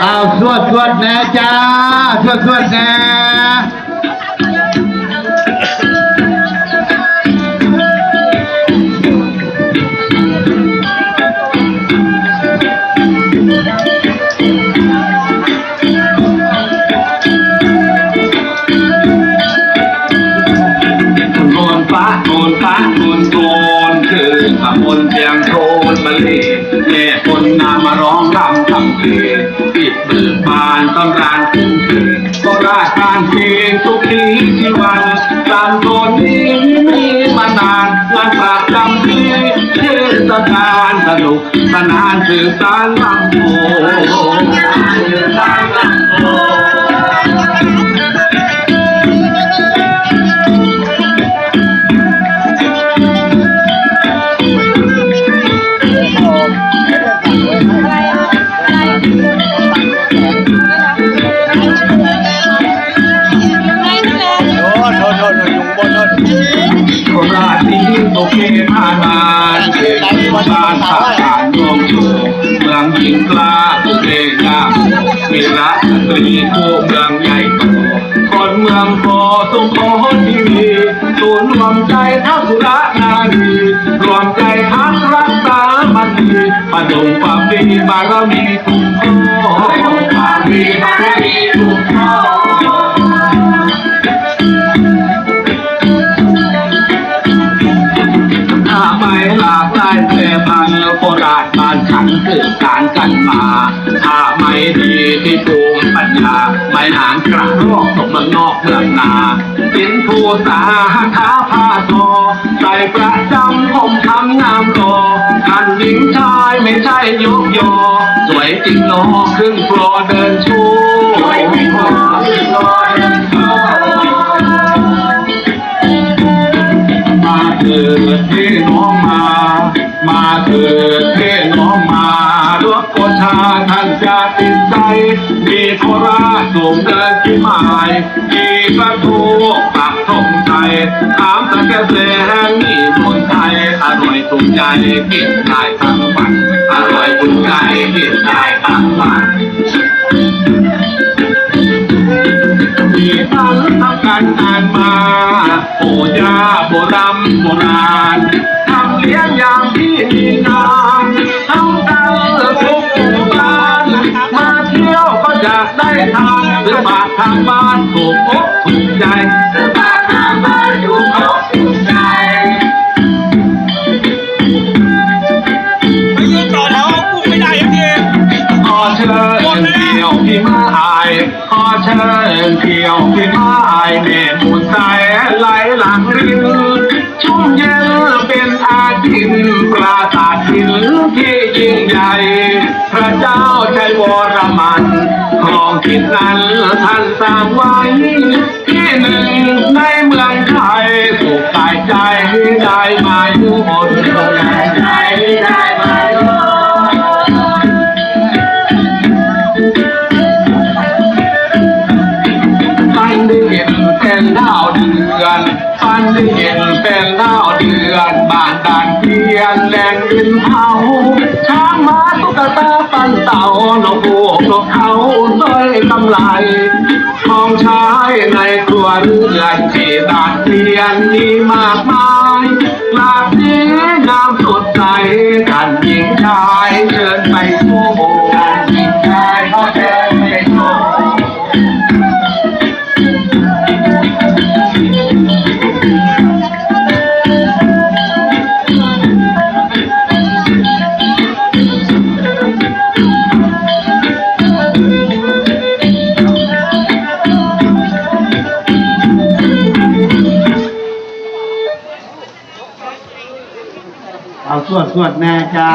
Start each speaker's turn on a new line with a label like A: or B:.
A: เอาสวดสวดแน่จ้าสวดสวดแน่
B: คือขบนเสียงโทนบรรเลงแม่คนนามาร้องรำทำเพลงปิดเบิกบานต้องการคุ้มเพลงก็ราชการเพลงทุกทีที่วันตามโทนนี้มีมานานงานประจำปีเทศกาลสนุกสนานสืบสานสืบสานลำโพง
C: โทษโค
B: ราชนี้โอเคผ่านมาเด็กบ้านผ่านการรวมอยู่เมืองหญิงกล้าผู้เกยากมีรักสตรีผู้เมืองใหญ่โตคนเมืองโพสุโขทีวีศูนย์รวมใจทั้งสุรนารีรวมใจทั้งรักษามันดีประดงความดีบารมีทุกข้อความดีบารมีากหลายแปรพันโคราชบ้านฉันคือการกันมา ถ้าไม่ดีที่ภูมิปัญญา ไม่หางกระรอกตกเมืองนอกเมืองนาสินผู้สาขาผ้าทอใส่ประจำผมทำงามรอท่านหญิงชายไม่ใช่ยกยอ สวยจริงนอขึ้นโปรเดินชูสวยจริงนอขึ้นโปรเดินชูมาเถิดพี่น้องมา มาเถิดพี่น้องมาลวกโกชาท่านจะติดใจ มีโคราชสูงเดินที่หมายมีกระทูปักธงใจถามตะแกเสแห่งนี้คนไทย อร่อยถูกใจกินได้ทั้งวัน อร่อยถูกใจกินได้ทั้งวันมีทั้งทำการงานมาปู่ย่าโบราณโบราณ เลี้ยงอย่างที่มีงานทำกันทุกหมู่บ้าน มาเที่ยวก็อยากได้ทานหรือฝากทางบ้านถูกอกถูกใจหรือฝากทางบ้านถูกอกถูกใจ
C: ไปยืนต่อแถวกูไม่ได้ยังที
B: ขอเชิญเที่ยวพี่มาอายขอเชิญเที่ยวพี่มาอายแม่หมูใส ปราสาทหินที่ยิ่งใหญ่ พระเจ้าใจวรมันครองทิศนั้นท่านสร้างไว้ ที่หนึ่งในเมืองไทยสุขกายใจได้มาอยู่บนสุขกใจได้มาอยู่ันได้เห็นเป็นดาวเดือนฟันได้เห็น ทียนแหลงดินเผาช้างม้าตุ๊กตาปันเต่านกฮูกนกเขาสร้อยกำไลของใช้ในครัวเรือนที่ดาเทียนมีมากมายหลากสีงามสดใสกันหญิงชายเชิญไปโชว์กันหญิงชายเขาเชิญ
A: สวดสวดแน่จ้า